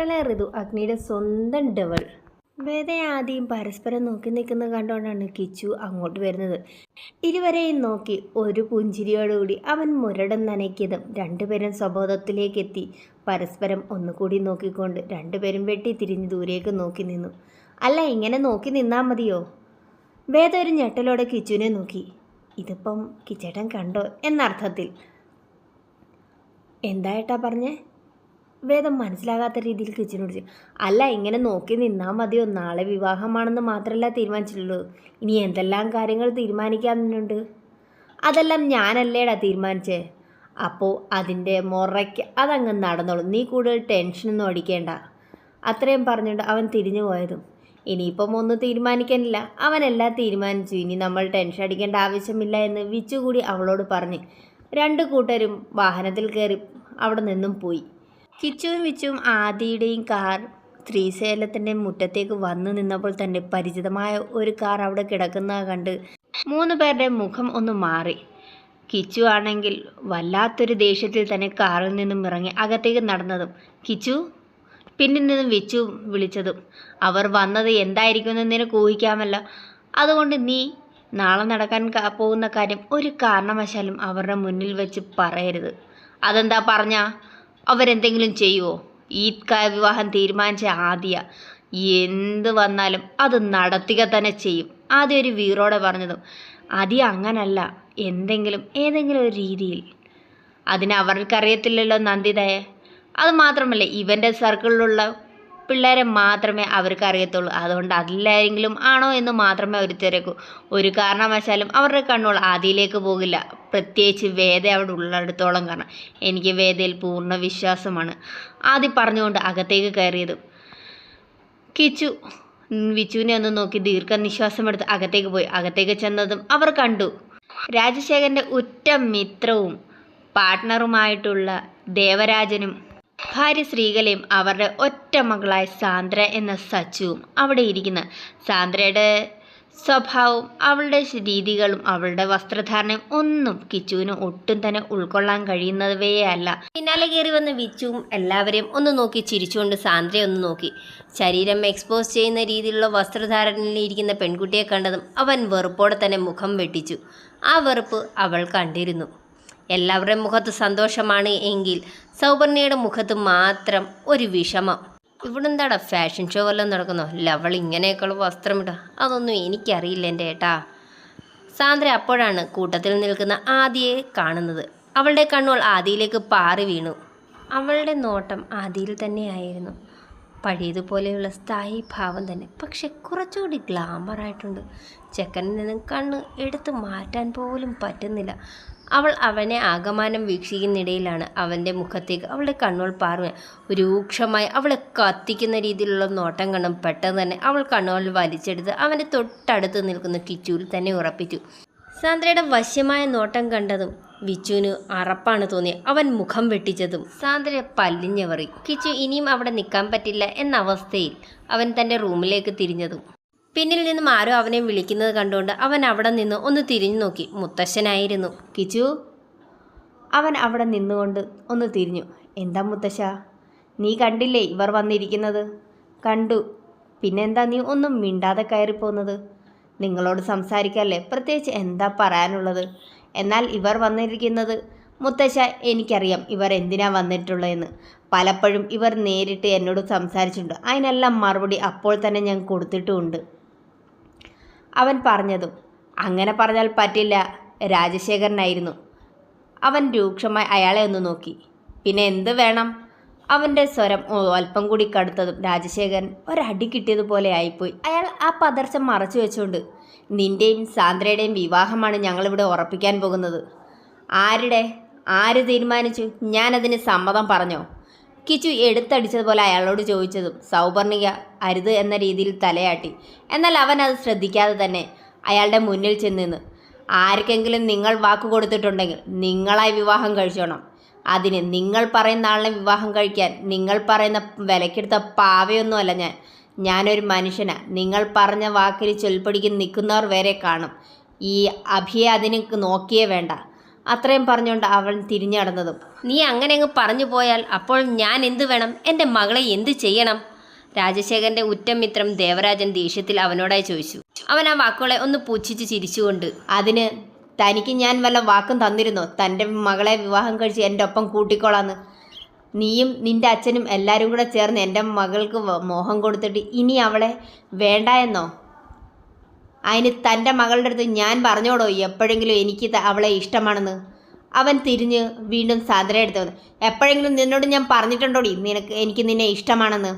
പറയലേ ഋതു അഗ്നിയുടെ സ്വന്തം ഡവൾ വേദയാദിയും പരസ്പരം നോക്കി നിൽക്കുന്നത് കണ്ടുകൊണ്ടാണ് കിച്ചു അങ്ങോട്ട് വരുന്നത്. ഇരുവരെയും നോക്കി ഒരു പുഞ്ചിരിയോടുകൂടി അവൻ മുരടം നനയ്ക്കിയതും രണ്ടുപേരും സ്വബോധത്തിലേക്ക് എത്തി പരസ്പരം ഒന്നുകൂടി നോക്കിക്കൊണ്ട് രണ്ടുപേരും വെട്ടി തിരിഞ്ഞ് ദൂരേക്ക് നോക്കി നിന്നു. അല്ല ഇങ്ങനെ നോക്കി നിന്നാൽ മതിയോ? വേദ ഒരു ഞെട്ടലോടെ കിച്ചുവിനെ നോക്കി. ഇതിപ്പം കിച്ചേട്ടൻ കണ്ടോ എന്നർത്ഥത്തിൽ. എന്തായിട്ടാ പറഞ്ഞേ? വേദം മനസ്സിലാകാത്ത രീതിയിൽ കിച്ചനോട് ചെയ്യും അല്ല ഇങ്ങനെ നോക്കി നിന്നാൽ മതിയോ? നാളെ വിവാഹമാണെന്ന് മാത്രമല്ല തീരുമാനിച്ചിട്ടുള്ളൂ. ഇനി എന്തെല്ലാം കാര്യങ്ങൾ തീരുമാനിക്കാനുണ്ട്? അതെല്ലാം ഞാനല്ലേടാ തീരുമാനിച്ചേ. അപ്പോൾ അതിന്റെ മുറയ്ക്ക് അതങ്ങ് നടന്നോളൂ. നീ കൂടുതൽ ടെൻഷനൊന്നും അടിക്കേണ്ട. അത്രയും പറഞ്ഞുകൊണ്ട് അവൻ തിരിഞ്ഞു പോയതും. ഇനിയിപ്പം ഒന്നും തീരുമാനിക്കാനില്ല. അവനെല്ലാം തീരുമാനിച്ചു. ഇനി നമ്മൾ ടെൻഷൻ അടിക്കേണ്ട ആവശ്യമില്ല എന്ന് വിച്ചു കൂടി അവളോട് പറഞ്ഞ് രണ്ട് കൂട്ടരും വാഹനത്തിൽ കയറി അവിടെ നിന്നും പോയി. കിച്ചുവും വിച്ചുവും ആദിയുടെയും കാർ ശ്രീശൈലത്തിന്റെ മുറ്റത്തേക്ക് വന്നു നിന്നപ്പോൾ തന്നെ പരിചിതമായ ഒരു കാർ അവിടെ കിടക്കുന്നത് കണ്ട് മൂന്ന് പേരുടെ മുഖം ഒന്ന് മാറി. കിച്ചു ആണെങ്കിൽ വല്ലാത്തൊരു ദേഷ്യത്തിൽ തന്നെ കാറിൽ നിന്നും ഇറങ്ങി അകത്തേക്ക് നടന്നതും കിച്ചു പിന്നിൽ നിന്നും വിച്ചു വിളിച്ചതും. അവർ വന്നത് എന്തായിരിക്കുമെന്ന് നിനക്ക് ഊഹിക്കാമല്ലോ. അതുകൊണ്ട് നീ നാളെ നടക്കാൻ പോകുന്ന കാര്യം ഒരു കാരണവശാലും അവരുടെ മുന്നിൽ വെച്ച് പറയരുത്. അതെന്താ പറഞ്ഞ? അവരെന്തെങ്കിലും ചെയ്യുമോ ഈ ക- വിവാഹം തീരുമാനിച്ച ആദ്യ എന്ത് വന്നാലും അത് നടത്തുക തന്നെ ചെയ്യും. ആദ്യം ഒരു വീറോടെ പറഞ്ഞതും അതി അങ്ങനല്ല. എന്തെങ്കിലും ഏതെങ്കിലും ഒരു രീതിയിൽ. അതിന് അവർക്കറിയത്തില്ലല്ലോ നന്ദിതയെ. അത് മാത്രമല്ല ഇവന്റെ സർക്കിളിലുള്ള പിള്ളേരെ മാത്രമേ അവർക്ക് അറിയത്തുള്ളൂ. അതുകൊണ്ട് അതിലാരെങ്കിലും ആണോ എന്ന് മാത്രമേ അവർ തിരക്കൂ. ഒരു കാരണവശാലും അവരുടെ കണ്ണുകൾ ആദിയിലേക്ക് പോകില്ല. പ്രത്യേകിച്ച് വേദ അവിടെ ഉള്ളിടത്തോളം കാരണം എനിക്ക് വേദയിൽ പൂർണ വിശ്വാസമാണ്. ആദി പറഞ്ഞുകൊണ്ട് അകത്തേക്ക് കയറിയത്. കിച്ചു വിച്ചുവിനെ ഒന്ന് നോക്കി ദീർഘനിശ്വാസം എടുത്ത് അകത്തേക്ക് പോയി. അകത്തേക്ക് ചെന്നതും അവർ കണ്ടു. രാജശേഖരന്റെ ഉറ്റ മിത്രവും പാർട്ട്ണറുമായിട്ടുള്ള ദേവരാജനും ഭാര്യ ശ്രീകലയും അവരുടെ ഒറ്റ മകളായ സാന്ദ്ര എന്ന സച്ചുവും അവിടെ ഇരിക്കുന്നു. സാന്ദ്രയുടെ സ്വഭാവവും അവളുടെ രീതികളും അവളുടെ വസ്ത്രധാരണയും ഒന്നും കിച്ചുവിന് ഒട്ടും തന്നെ ഉൾക്കൊള്ളാൻ കഴിയുന്നവയേ അല്ല. പിന്നാലെ കയറി വന്ന വിച്ചുവും എല്ലാവരെയും ഒന്ന് നോക്കി ചിരിച്ചുകൊണ്ട് സാന്ദ്രയെ ഒന്ന് നോക്കി. ശരീരം എക്സ്പോസ് ചെയ്യുന്ന രീതിയിലുള്ള വസ്ത്രധാരണയിലിരിക്കുന്ന പെൺകുട്ടിയെ കണ്ടതും അവൻ വെറുപ്പോടെ തന്നെ മുഖം വെട്ടിച്ചു. ആ വെറുപ്പ് അവൾ കണ്ടിരുന്നു. എല്ലാവരുടെയും മുഖത്ത് സന്തോഷമാണ് എങ്കിൽ സൗപർണയുടെ മുഖത്ത് മാത്രം ഒരു വിഷമം. ഇവിടെ എന്താടാ ഫാഷൻ ഷോ വല്ലതും നടക്കുന്നോ? ലവൾ ഇങ്ങനെയൊക്കെയുള്ള വസ്ത്രമിട അതൊന്നും എനിക്കറിയില്ല എന്റെ ഏട്ടാ. സാന്ദ്ര അപ്പോഴാണ് കൂട്ടത്തിൽ നിൽക്കുന്ന ആദിയെ കാണുന്നത്. അവളുടെ കണ്ണുകൾ ആദിയിലേക്ക് പാറി വീണു. അവളുടെ നോട്ടം ആദിയിൽ തന്നെയായിരുന്നു. പഴയതുപോലെയുള്ള സ്ഥായി ഭാവം തന്നെ. പക്ഷെ കുറച്ചുകൂടി ഗ്ലാമറായിട്ടുണ്ട് ചെക്കനിൽ നിന്നും കണ്ണ് എടുത്തു മാറ്റാൻ പോലും പറ്റുന്നില്ല. അവൾ അവനെ ആകമാനം വീക്ഷിക്കുന്നിടയിലാണ് അവന്റെ മുഖത്തേക്ക് അവളുടെ കണ്ണുകൾ പാറുക രൂക്ഷമായി അവളെ കത്തിക്കുന്ന രീതിയിലുള്ള നോട്ടം കണ്ടും പെട്ടെന്ന് തന്നെ അവൾ കണ്ണുകൾ വലിച്ചെടുത്ത് അവന്റെ തൊട്ടടുത്ത് നിൽക്കുന്ന കിച്ചുവിൽ തന്നെ ഉറപ്പിച്ചു. സാന്ദ്രയുടെ വശ്യമായ നോട്ടം കണ്ടതും വിച്ചുവിന് അറപ്പാണ് തോന്നിയത്. അവൻ മുഖം വെട്ടിച്ചതും സാന്ദ്ര പല്ലിഞ്ഞവറി കിച്ചു ഇനിയും അവിടെ നിൽക്കാൻ പറ്റില്ല എന്ന അവസ്ഥയിൽ അവൻ തന്റെ റൂമിലേക്ക് തിരിഞ്ഞതും പിന്നിൽ നിന്നും ആരോ അവനെ വിളിക്കുന്നത് കണ്ടുകൊണ്ട് അവൻ അവിടെ നിന്ന് ഒന്ന് തിരിഞ്ഞു നോക്കി. മുത്തശ്ശനായിരുന്നു. കിച്ചു? അവൻ അവിടെ നിന്നുകൊണ്ട് ഒന്ന് തിരിഞ്ഞു. എന്താ മുത്തശ്ശ? നീ കണ്ടില്ലേ ഇവർ വന്നിരിക്കുന്നത്? കണ്ടു. പിന്നെന്താ നീ ഒന്നും മിണ്ടാതെ കയറിപ്പോകുന്നത്? നിങ്ങളോട് സംസാരിക്കല്ലേ? പ്രത്യേകിച്ച് എന്താ പറയാനുള്ളത്? എന്നാൽ ഇവർ വന്നിരിക്കുന്നത് മുത്തശ്ശ എനിക്കറിയാം ഇവർ എന്തിനാ വന്നിട്ടുള്ളതെന്ന്. പലപ്പോഴും ഇവർ നേരിട്ട് എന്നോട് സംസാരിച്ചിട്ടുണ്ട്. അതിനെല്ലാം മറുപടി അപ്പോൾ തന്നെ ഞാൻ കൊടുത്തിട്ടുമുണ്ട്. അവൻ പറഞ്ഞതും. അങ്ങനെ പറഞ്ഞാൽ പറ്റില്ല. രാജശേഖരനായിരുന്നു. അവൻ രൂക്ഷമായി അയാളെ ഒന്ന് നോക്കി. പിന്നെ എന്ത് വേണം? അവന്റെ സ്വരം അല്പം കൂടി കടുത്തതും രാജശേഖരൻ ഒരടി കിട്ടിയതുപോലെ ആയിപ്പോയി. അയാൾ ആ പതർച്ച മറച്ചു വെച്ചുകൊണ്ട് നിന്റെയും സാന്ദ്രയുടെയും വിവാഹമാണ് ഞങ്ങളിവിടെ ഉറപ്പിക്കാൻ പോകുന്നത്. ആരുടെ? ആര് തീരുമാനിച്ചു? ഞാനതിന് സമ്മതം പറഞ്ഞോ? കിച്ചു എടുത്തടിച്ചതുപോലെ അയാളോട് ചോദിച്ചതും സൗപർണിക അരുത് എന്ന രീതിയിൽ തലയാട്ടി. എന്നാൽ അവൻ അത് ശ്രദ്ധിക്കാതെ തന്നെ അയാളുടെ മുന്നിൽ ചെന്നിന്ന് ആർക്കെങ്കിലും നിങ്ങൾ വാക്ക് കൊടുത്തിട്ടുണ്ടെങ്കിൽ നിങ്ങളായി വിവാഹം കഴിച്ചോണം. അതിന് നിങ്ങൾ പറയുന്ന ആളിനെ വിവാഹം കഴിക്കാൻ നിങ്ങൾ പറയുന്ന വിലക്കെടുത്ത പാവയൊന്നുമല്ല ഞാൻ. ഞാനൊരു മനുഷ്യനാ. നിങ്ങൾ പറഞ്ഞ വാക്കിൽ ചൊൽപ്പടിക്ക് നിൽക്കുന്നവർ വരെ കാണും. ഈ അഭിയെ അതിന് നോക്കിയേ വേണ്ട. അത്രയും പറഞ്ഞുകൊണ്ട് അവൻ തിരിഞ്ഞടന്നതും നീ അങ്ങനെ അങ്ങ് പറഞ്ഞു പോയാൽ അപ്പോൾ ഞാൻ എന്ത് വേണം? എന്റെ മകളെ എന്ത് ചെയ്യണം? രാജശേഖരന്റെ ഉറ്റമിത്രം ദേവരാജൻ ദേഷ്യത്തിൽ അവനോടായി ചോദിച്ചു. അവൻ ആ വാക്കുകളെ ഒന്ന് പൂച്ഛിച്ച് ചിരിച്ചുകൊണ്ട് അതിന് തനിക്ക് ഞാൻ വല്ല വാക്കും തന്നിരുന്നോ? തന്റെ മകളെ വിവാഹം കഴിച്ച് എന്റെ ഒപ്പം കൂട്ടിക്കോളാന്ന്. നീയും നിന്റെ അച്ഛനും എല്ലാവരും കൂടെ ചേർന്ന് എന്റെ മകൾക്ക് മോഹം കൊടുത്തിട്ട് ഇനി അവളെ വേണ്ട എന്നോ അതിന് തന്റെ മകളുടെ അടുത്ത് ഞാൻ പറഞ്ഞോടോ എപ്പോഴെങ്കിലും എനിക്ക് അവളെ ഇഷ്ടമാണെന്ന്. അവൻ തിരിഞ്ഞ് വീണ്ടും സാന്ദ്ര എടുത്ത് വന്നു. എപ്പോഴെങ്കിലും നിന്നോട് ഞാൻ പറഞ്ഞിട്ടുണ്ടോടി നിനക്ക് എനിക്ക് നിന്നെ ഇഷ്ടമാണെന്ന്?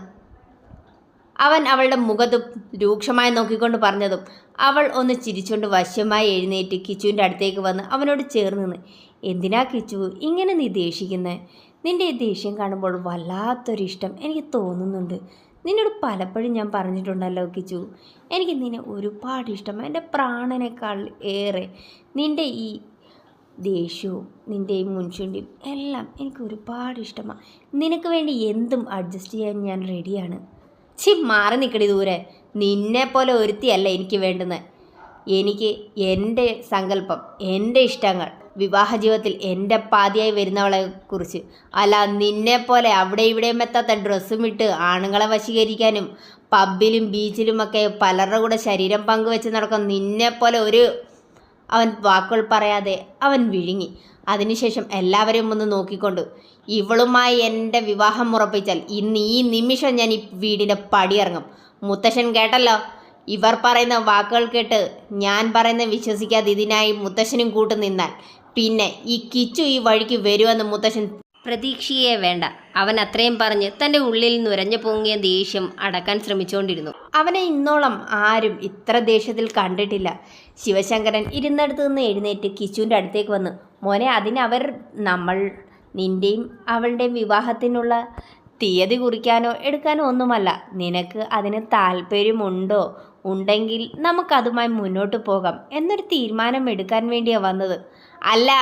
അവൻ അവളുടെ മുഖത്ത് രൂക്ഷമായി നോക്കിക്കൊണ്ട് പറഞ്ഞതും അവൾ ഒന്ന് ചിരിച്ചുകൊണ്ട് വശമായി എഴുന്നേറ്റ് കിച്ചുവിന്റെ അടുത്തേക്ക് വന്ന് അവനോട് ചേർന്ന് നിന്ന് എന്തിനാ കിച്ചു ഇങ്ങനെ നീ ദേഷിക്കുന്നത് നിന്റെ ഈ ദേഷ്യം കാണുമ്പോൾ വല്ലാത്തൊരിഷ്ടം എനിക്ക് തോന്നുന്നുണ്ട്. നിന്നോട് പലപ്പോഴും ഞാൻ പറഞ്ഞിട്ടുണ്ടല്ലോ കിച്ചു. എനിക്ക് നിന്നെ ഒരുപാട് ഇഷ്ടമാണ് എന്റെ പ്രാണനേക്കാൾ ഏറെ നിന്റെ ഈ ദേഷ്യവും നിന്റെ ഈ മുൻചുണ്ടിയും എല്ലാം എനിക്ക് ഒരുപാട് ഇഷ്ടമാണ് നിനക്ക് വേണ്ടി എന്തും അഡ്ജസ്റ്റ് ചെയ്യാൻ ഞാൻ റെഡിയാണ് ചി മാറി നിൽക്കടി ദൂരെ. നിന്നെപ്പോലെ ഒരുത്തിയല്ല എനിക്ക് വേണ്ടുന്നത്. എനിക്ക് എന്റെ സങ്കല്പം എന്റെ ഇഷ്ടങ്ങൾ വിവാഹ ജീവിതത്തിൽ എന്റെ പാതിയായി വരുന്നവളെ കുറിച്ച്. അല്ല നിന്നെപ്പോലെ അവിടെ ഇവിടെയും എത്താത്ത ഡ്രസ്സും ഇട്ട് ആണുങ്ങളെ വശീകരിക്കാനും പബ്ബിലും ബീച്ചിലുമൊക്കെ പലരുടെ കൂടെ ശരീരം പങ്കുവെച്ച് നടക്കും നിന്നെപ്പോലെ ഒരു അവൻ വാക്കുകൾ പറയാതെ അവൻ വിഴുങ്ങി. അതിനുശേഷം എല്ലാവരെയും ഒന്ന് നോക്കിക്കൊണ്ട് ഇവളുമായി എന്റെ വിവാഹം ഉറപ്പിച്ചാൽ ഇന്ന് ഈ നിമിഷം ഞാൻ ഈ വീടിന്റെ പടിയിറങ്ങും. മുത്തശ്ശൻ കേട്ടല്ലോ? ഇവർ പറയുന്ന വാക്കുകൾ കേട്ട് ഞാൻ പറയുന്ന വിശ്വസിക്കാതെ ഇതിനായി മുത്തശ്ശനും കൂട്ടു നിന്നാൽ പിന്നെ ഈ കിച്ചു ഈ വഴിക്ക് വരുമെന്ന് മുത്തശ്ശൻ പ്രതീക്ഷയെ വേണ്ട. അവൻ അത്രയും പറഞ്ഞ് തന്റെ ഉള്ളിൽ നുരഞ്ഞു പൊങ്ങിയ ദേഷ്യം അടക്കാൻ ശ്രമിച്ചുകൊണ്ടിരുന്നു അവനെ ഇന്നോളം ആരും ഇത്ര ദേഷ്യത്തിൽ കണ്ടിട്ടില്ല. ശിവശങ്കരൻ ഇരുന്നിടത്ത് നിന്ന് എഴുന്നേറ്റ് കിച്ചുവിന്റെ അടുത്തേക്ക് വന്ന് മോനെ അതിനവർ നമ്മൾ നിന്റെയും അവളുടെയും വിവാഹത്തിനുള്ള തീയതി കുറിക്കാനോ എടുക്കാനോ ഒന്നുമല്ല. നിനക്ക് അതിന് താല്പര്യമുണ്ടോ? ഉണ്ടെങ്കിൽ നമുക്കതുമായി മുന്നോട്ട് പോകാം എന്നൊരു തീരുമാനം എടുക്കാൻ വേണ്ടിയാണ് വന്നത്. അല്ല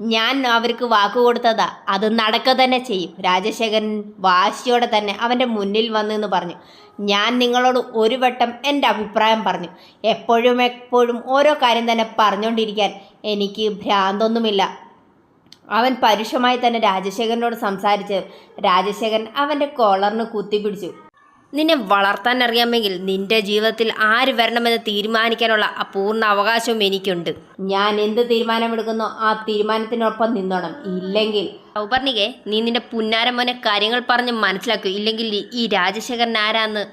ഞാൻ അവർക്ക് വാക്ക് കൊടുത്തതാ. അത് നടക്കുക തന്നെ ചെയ്യും. രാജശേഖരൻ വാശിയോടെ തന്നെ അവന്റെ മുന്നിൽ വന്നെന്ന് പറഞ്ഞു. ഞാൻ നിങ്ങളോട് ഒരു വട്ടം എന്റെ അഭിപ്രായം പറഞ്ഞു. എപ്പോഴും എപ്പോഴും ഓരോ കാര്യം തന്നെ പറഞ്ഞുകൊണ്ടിരിക്കാൻ എനിക്ക് ഭ്രാന്തൊന്നുമില്ല. അവൻ പരുഷമായി തന്നെ രാജശേഖരനോട് സംസാരിച്ച് രാജശേഖരൻ അവന്റെ കോളറിന് കുത്തിപ്പിടിച്ചു. നിന്നെ വളർത്താൻ അറിയാമെങ്കിൽ നിന്റെ ജീവിതത്തിൽ ആര് വരണമെന്ന് തീരുമാനിക്കാനുള്ള അപൂർണ അവകാശവും എനിക്കുണ്ട്. ഞാൻ എന്ത് തീരുമാനമെടുക്കുന്നോ ആ തീരുമാനത്തിനൊപ്പം നിന്നോണം. ഇല്ലെങ്കിൽ സൗപർണികെ നീ നിന്റെ പുന്നാരമോനെ കാര്യങ്ങൾ പറഞ്ഞ് മനസ്സിലാക്കൂ. ഇല്ലെങ്കിൽ ഈ- രാജശേഖരൻ ആരാന്ന്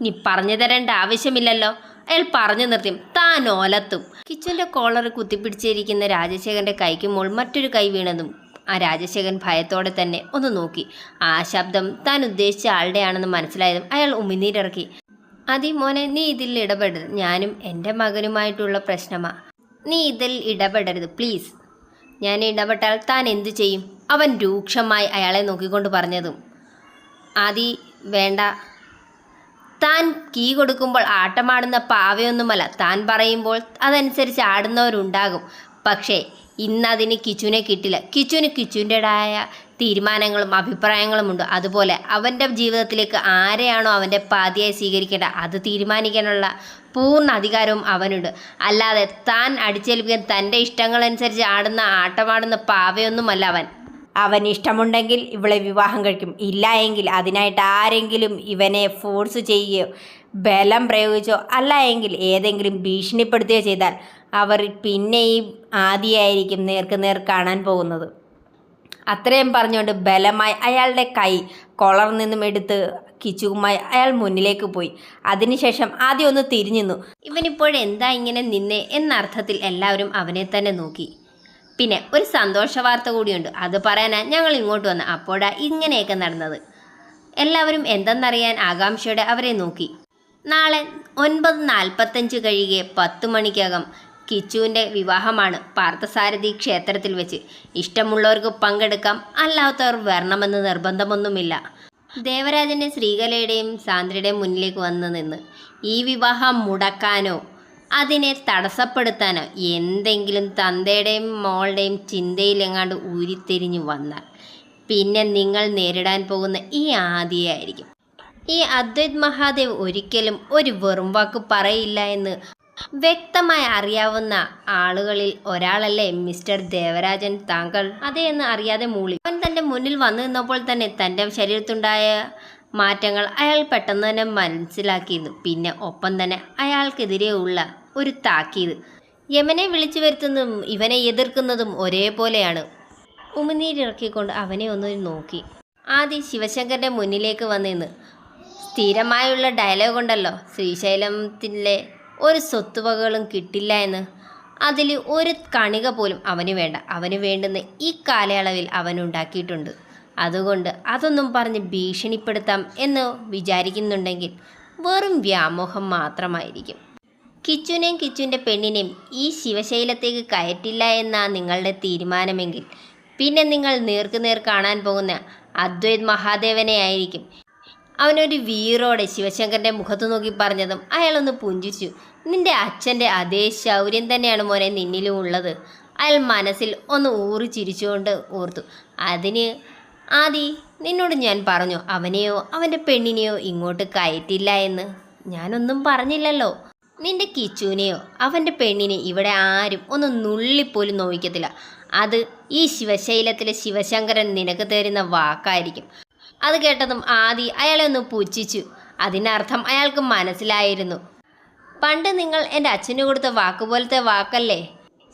നീ പറഞ്ഞു തരേണ്ട ആവശ്യമില്ലല്ലോ. അയാൾ പറഞ്ഞു നിർത്തിയും താൻ ഓലത്തും. കിച്ചന്റെ കോളർ കുത്തിപ്പിടിച്ചിരിക്കുന്ന രാജശേഖരന്റെ കൈക്ക് മുകൾ മറ്റൊരു കൈ വീണതും ആ രാജശേഖരൻ ഭയത്തോടെ തന്നെ ഒന്ന് നോക്കി. ആ ശബ്ദം താൻ ഉദ്ദേശിച്ച ആളുടെയാണെന്ന് മനസ്സിലായതും അയാൾ ഉമിനീരിറക്കി. അതി മോനെ നീ ഇതിൽ ഇടപെടരുത്. ഞാനും എന്റെ മകനുമായിട്ടുള്ള പ്രശ്നമാ. നീ ഇതിൽ ഇടപെടരുത് പ്ലീസ്. ഞാൻ ഇടപെട്ടാൽ താൻ എന്തു ചെയ്യും? അവൻ രൂക്ഷമായി അയാളെ നോക്കിക്കൊണ്ട് പറഞ്ഞതും. ആദി വേണ്ട. താൻ കീ കൊടുക്കുമ്പോൾ ആട്ടമാടുന്ന പാവയൊന്നുമല്ല. താൻ പറയുമ്പോൾ അതനുസരിച്ച് ആടുന്നവരുണ്ടാകും. പക്ഷേ ഇന്നതിന് കിച്ചുവിനെ കിട്ടില്ല. കിച്ചുവിന് കിച്ചുവിന്റെതായ തീരുമാനങ്ങളും അഭിപ്രായങ്ങളും ഉണ്ട് അതുപോലെ അവന്റെ ജീവിതത്തിലേക്ക് ആരെയാണോ അവന്റെ പാതിയായി സ്വീകരിക്കേണ്ട അത് തീരുമാനിക്കാനുള്ള പൂർണ അധികാരവും അവനുണ്ട്. അല്ലാതെ താൻ അടിച്ചേൽപ്പിക്കാൻ തന്റെ ഇഷ്ടങ്ങളനുസരിച്ച് ആടുന്ന ആട്ടമാടുന്ന പാവയൊന്നുമല്ല അവൻ. അവൻ ഇഷ്ടമുണ്ടെങ്കിൽ ഇവളെ വിവാഹം കഴിക്കും. ഇല്ല എങ്കിൽ അതിനായിട്ട് ആരെങ്കിലും ഇവനെ ഫോഴ്സ് ചെയ്യുകയോ ബലം പ്രയോഗിച്ചോ? അല്ല എങ്കിൽ ഏതെങ്കിലും ഭീഷണിപ്പെടുത്തുകയോ ചെയ്താൽ അവർ പിന്നെയും ആദ്യമായിരിക്കും നേർക്ക് നേർ കാണാൻ പോകുന്നത്. അത്രയും പറഞ്ഞുകൊണ്ട് ബലമായി അയാളുടെ കൈ കൊളർ നിന്നും എടുത്ത് കിച്ചുവുമായി അയാൾ മുന്നിലേക്ക് പോയി. അതിനുശേഷം ആദ്യം ഒന്ന് തിരിഞ്ഞു ഇവനിപ്പോഴെന്താ ഇങ്ങനെ നിന്നെ? എന്ന അർത്ഥത്തിൽ എല്ലാവരും അവനെ തന്നെ നോക്കി. പിന്നെ ഒരു സന്തോഷ വാർത്ത കൂടിയുണ്ട്. അത് പറയാനാ ഞങ്ങൾ ഇങ്ങോട്ട് വന്ന് അപ്പോഴാ ഇങ്ങനെയൊക്കെ നടന്നത്. എല്ലാവരും എന്തെന്നറിയാൻ ആകാംക്ഷയോടെ അവരെ നോക്കി. നാളെ ഒൻപത് നാൽപ്പത്തഞ്ച് കഴിയെ പത്ത് മണിക്കകം കിച്ചുവിന്റെ വിവാഹമാണ് പാർത്ഥസാരഥി ക്ഷേത്രത്തിൽ വെച്ച്. ഇഷ്ടമുള്ളവർക്ക് പങ്കെടുക്കാം അല്ലാത്തവർ വരണമെന്ന് നിർബന്ധമൊന്നുമില്ല. ദേവരാജന്റെ ശ്രീകലയുടെയും സാന്ദ്രയുടെയും മുന്നിലേക്ക് വന്ന് നിന്ന് ഈ വിവാഹം മുടക്കാനോ അതിനെ തടസ്സപ്പെടുത്താനോ എന്തെങ്കിലും തന്തയുടെയും മോളുടെയും ചിന്തയിലെങ്ങാണ്ട് ഊരിത്തിരിഞ്ഞു വന്നാൽ പിന്നെ നിങ്ങൾ നേരിടാൻ പോകുന്ന ഈ ആദിയായിരിക്കും. ഈ അദ്വൈത് മഹാദേവ് ഒരിക്കലും ഒരു വെറും വാക്ക് പറയില്ല എന്ന് വ്യക്തമായി അറിയാവുന്ന ആളുകളിൽ ഒരാളല്ലേ മിസ്റ്റർ ദേവരാജൻ താങ്കൾ? അതേ എന്ന് അറിയാതെ മൂളി. അവൻ തന്റെ മുന്നിൽ വന്നു നിന്നപ്പോൾ തന്നെ തന്റെ ശരീരത്തുണ്ടായ മാറ്റങ്ങൾ അയാൾ പെട്ടെന്ന് തന്നെ മനസ്സിലാക്കിയിരുന്നു പിന്നെ ഒപ്പം തന്നെ അയാൾക്കെതിരെയുള്ള ഒരു താക്കീത്. യമനെ വിളിച്ചു വരുത്തുന്നതും ഇവനെ എതിർക്കുന്നതും ഒരേപോലെയാണ്. ഉമിനീരിറക്കിക്കൊണ്ട് അവനെ ഒന്ന് നോക്കി. ആദ്യം ശിവശങ്കറിന്റെ മുന്നിലേക്ക് വന്നിന്ന് സ്ഥിരമായുള്ള ഡയലോഗ് ഉണ്ടല്ലോ. ശ്രീശൈലത്തിലെ ഒരു സ്വത്തുവകകളും കിട്ടില്ല എന്ന്. അതിൽ ഒരു കണിക പോലും അവന് വേണ്ട. അവന് വേണ്ടുന്ന ഈ കാലയളവിൽ അവൻ ഉണ്ടാക്കിയിട്ടുണ്ട്. അതുകൊണ്ട് അതൊന്നും പറഞ്ഞ് ഭീഷണിപ്പെടുത്താം എന്ന് വിചാരിക്കുന്നുണ്ടെങ്കിൽ വെറും വ്യാമോഹം മാത്രമായിരിക്കും. കിച്ചുനെയും കിച്ചുവിന്റെ പെണ്ണിനെയും ഈ ശിവശൈലത്തേക്ക് കയറ്റില്ല എന്നാണ് നിങ്ങളുടെ തീരുമാനമെങ്കിൽ. പിന്നെ നിങ്ങൾ നേർക്കുനേർ കാണാൻ പോകുന്ന അദ്വൈത് മഹാദേവനെ ആയിരിക്കും അവനൊരു വീറോടെ ശിവശങ്കറിന്റെ മുഖത്ത് നോക്കി പറഞ്ഞതും അയാളൊന്ന് പുഞ്ചിച്ചു. നിന്റെ അച്ഛന്റെ അതേ ശൗര്യം തന്നെയാണ് മോനെ നിന്നിലും ഉള്ളത്. അയാൾ മനസ്സിൽ ഒന്ന് ഊറി ചിരിച്ചുകൊണ്ട് ഓർത്തു. അതിന് ആദി നിന്നോട് ഞാൻ പറഞ്ഞു അവനെയോ അവന്റെ പെണ്ണിനെയോ ഇങ്ങോട്ട് കയറ്റില്ല എന്ന്. ഞാനൊന്നും പറഞ്ഞില്ലല്ലോ. നിന്റെ കിച്ചുവിനെയോ അവന്റെ പെണ്ണിനെ ഇവിടെ ആരും ഒന്ന് നുള്ളിപ്പോലും നോവിക്കത്തില്ല. അത് ഈ ശിവശൈലത്തിലെ ശിവശങ്കരൻ നിനക്ക് തരുന്ന വാക്കായിരിക്കും. അത് കേട്ടതും ആദി അയാളെ ഒന്ന് പുച്ഛിച്ചു. അതിനർത്ഥം അയാൾക്ക് മനസ്സിലായിരുന്നു. പണ്ട് നിങ്ങൾ എന്റെ അച്ഛന് കൊടുത്ത വാക്കുപോലത്തെ വാക്കല്ലേ?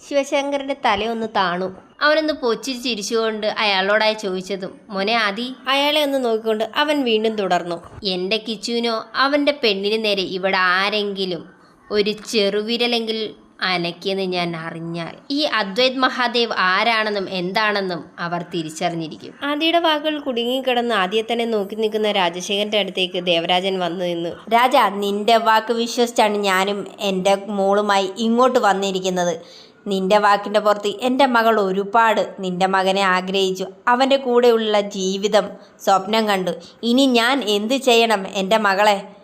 ശിവശങ്കറിന്റെ തലയൊന്ന് താണു. അവനൊന്ന് പൊച്ചി ചിരിച്ചുകൊണ്ട് അയാളോടായി ചോദിച്ചതും മോനെ ആദി. അയാളെ ഒന്ന് നോക്കിക്കൊണ്ട് അവൻ വീണ്ടും തുടർന്നു. എന്റെ കിച്ചുവിനോ അവന്റെ പെണ്ണിന് നേരെ ഇവിടെ ആരെങ്കിലും ഒരു ചെറുവിരലെങ്കിൽ അനക്കിയെന്ന് ഞാൻ അറിഞ്ഞാൽ ഈ അദ്വൈത് മഹാദേവ് ആരാണെന്നും എന്താണെന്നും അവർ തിരിച്ചറിഞ്ഞിരിക്കും. ആദ്യയുടെ വാക്കുകൾ കുടുങ്ങിക്കിടന്ന് ആദ്യം തന്നെ നോക്കി നിൽക്കുന്ന രാജശേഖരന്റെ അടുത്തേക്ക് ദേവരാജൻ വന്നു നിന്നു. രാജ നിന്റെ വാക്ക് വിശ്വസിച്ചാണ് ഞാനും എന്റെ മോളുമായി ഇങ്ങോട്ട് വന്നിരിക്കുന്നത്. നിന്റെ വാക്കിന്റെ പുറത്ത് എന്റെ മകൾ ഒരുപാട് നിന്റെ മകനെ ആഗ്രഹിച്ചു. അവന്റെ കൂടെയുള്ള ജീവിതം സ്വപ്നം കണ്ടു. ഇനി ഞാൻ എന്ത് ചെയ്യണം എന്റെ മകളെ?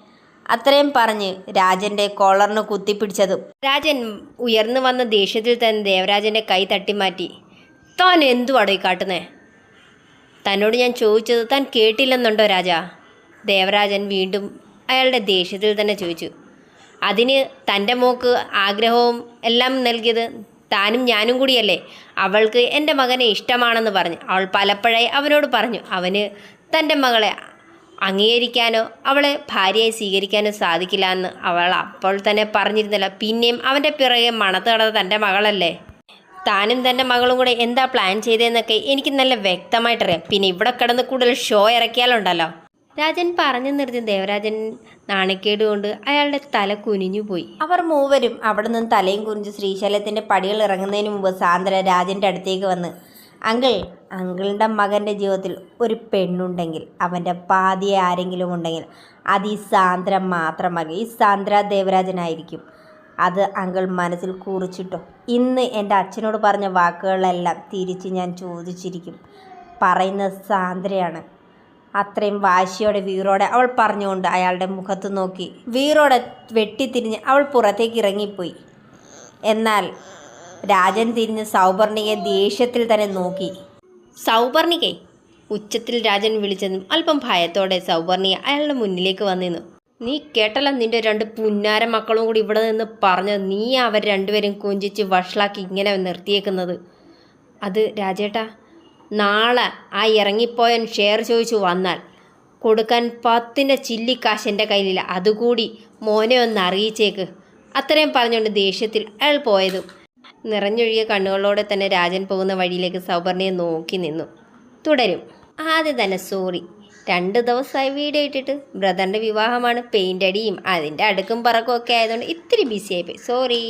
അത്രയും പറഞ്ഞ് രാജന്റെ കോളറിന് കുത്തിപ്പിടിച്ചതും രാജൻ ഉയർന്നു വന്ന ദേഷ്യത്തിൽ തന്നെ ദേവരാജന്റെ കൈ തട്ടിമാറ്റി താൻ എന്തുവാടോ ഈ കാട്ടുന്നേ? തന്നോട് ഞാൻ ചോദിച്ചത് താൻ കേട്ടില്ലെന്നുണ്ടോ രാജ? ദേവരാജൻ വീണ്ടും അയാളുടെ ദേഷ്യത്തിൽ തന്നെ ചോദിച്ചു. അതിന് തന്റെ മോക്ക് ആഗ്രഹവും എല്ലാം നൽകിയത് താനും ഞാനും കൂടിയല്ലേ? അവൾക്ക് എന്റെ മകനെ ഇഷ്ടമാണെന്ന് പറഞ്ഞു അവൾ പലപ്പോഴായി അവനോട് പറഞ്ഞു. അവന് തന്റെ മകളെ അംഗീകരിക്കാനോ അവളെ ഭാര്യയായി സ്വീകരിക്കാനോ സാധിക്കില്ല എന്ന് അവൾ അപ്പോൾ തന്നെ പറഞ്ഞിരുന്നില്ല. പിന്നെയും അവന്റെ പിറകെ മണത്ത് കടന്ന തന്റെ മകളല്ലേ? താനും തന്റെ മകളും കൂടെ എന്താ പ്ലാൻ ചെയ്തതെന്നൊക്കെ എനിക്ക് നല്ല വ്യക്തമായിട്ടറിയാം. പിന്നെ ഇവിടെ കിടന്ന് കൂടുതൽ ഷോ ഇറക്കിയാലുണ്ടല്ലോ. രാജൻ പറഞ്ഞു നിർത്തി. ദേവരാജൻ നാണക്കേട് കൊണ്ട് അയാളുടെ തല കുനിഞ്ഞു പോയി. അവർ മൂവരും അവിടെ നിന്ന് തലയും കുനിഞ്ഞ് ശ്രീശൈലത്തിന്റെ പടികൾ ഇറങ്ങുന്നതിന് മുമ്പ് സാന്ദ്ര രാജന്റെ അടുത്തേക്ക് വന്ന് അങ്കിൾ അങ്കിളിന്റെ മകന്റെ ജീവിതത്തിൽ ഒരു പെണ്ണുണ്ടെങ്കിൽ അവന്റെ പാതി ആരെങ്കിലും ഉണ്ടെങ്കിൽ അത് ഈ സാന്ദ്ര മാത്രമാകും ഈ സാന്ദ്ര ദേവരാജനായിരിക്കും. അത് അങ്കിൾ മനസ്സിൽ കുറിച്ചിട്ടോ ഇന്ന് എന്റെ അച്ഛനോട് പറഞ്ഞ വാക്കുകളെല്ലാം തിരിച്ച് ഞാൻ ചോദിച്ചിരിക്കും. പറയുന്ന സാന്ദ്രയാണ്. അത്രയും വാശിയോടെ വീറോടെ അവൾ പറഞ്ഞുകൊണ്ട് അയാളുടെ മുഖത്ത് നോക്കി വീറോടെ വെട്ടിത്തിരിഞ്ഞ് അവൾ പുറത്തേക്ക് ഇറങ്ങിപ്പോയി. എന്നാൽ രാജൻ തിരിഞ്ഞ് സൗപർണികയെ ദേഷ്യത്തിൽ തന്നെ നോക്കി. സൗപർണികെ? ഉച്ചത്തിൽ രാജൻ വിളിച്ചതും അല്പം ഭയത്തോടെ സൗപർണിക അയാളുടെ മുന്നിലേക്ക് വന്നിരുന്നു. നീ കേട്ടല്ല നിന്റെ രണ്ട് പുന്നാര മക്കളും കൂടി ഇവിടെ നിന്ന് പറഞ്ഞത് നീ അവർ രണ്ടുപേരും കൊഞ്ചിച്ച് വഷളാക്കി ഇങ്ങനെ നിർത്തിയേക്കുന്നത്. അത് രാജേട്ടാ നാളെ ആ ഇറങ്ങിപ്പോയൻ ഷെയർ ചോദിച്ചു വന്നാൽ കൊടുക്കാൻ പത്തിന്റെ ചില്ലിക്കാശ് എന്റെ കയ്യിലില്ല. അതുകൂടി മോനെ ഒന്ന് അറിയിച്ചേക്ക്. അത്രയും പറഞ്ഞുകൊണ്ട് ദേഷ്യത്തിൽ അയാൾ പോയതും നിറഞ്ഞൊഴിയ കണ്ണുകളോടെ തന്നെ രാജൻ പോകുന്ന വഴിയിലേക്ക് സൗപർണയെ നോക്കി നിന്നു. തുടരും. ആദ്യം തന്നെ സോറി. രണ്ട് ദിവസമായി വീഡിയോ ഇട്ടിട്ട് ബ്രദറിന്റെ വിവാഹമാണ്. പെയിന്റ് അടിയും അതിന്റെ അടുക്കും പറക്കും ഒക്കെ ആയതുകൊണ്ട് ഇത്തിരി ബിസി ആയിപ്പോയി സോറി.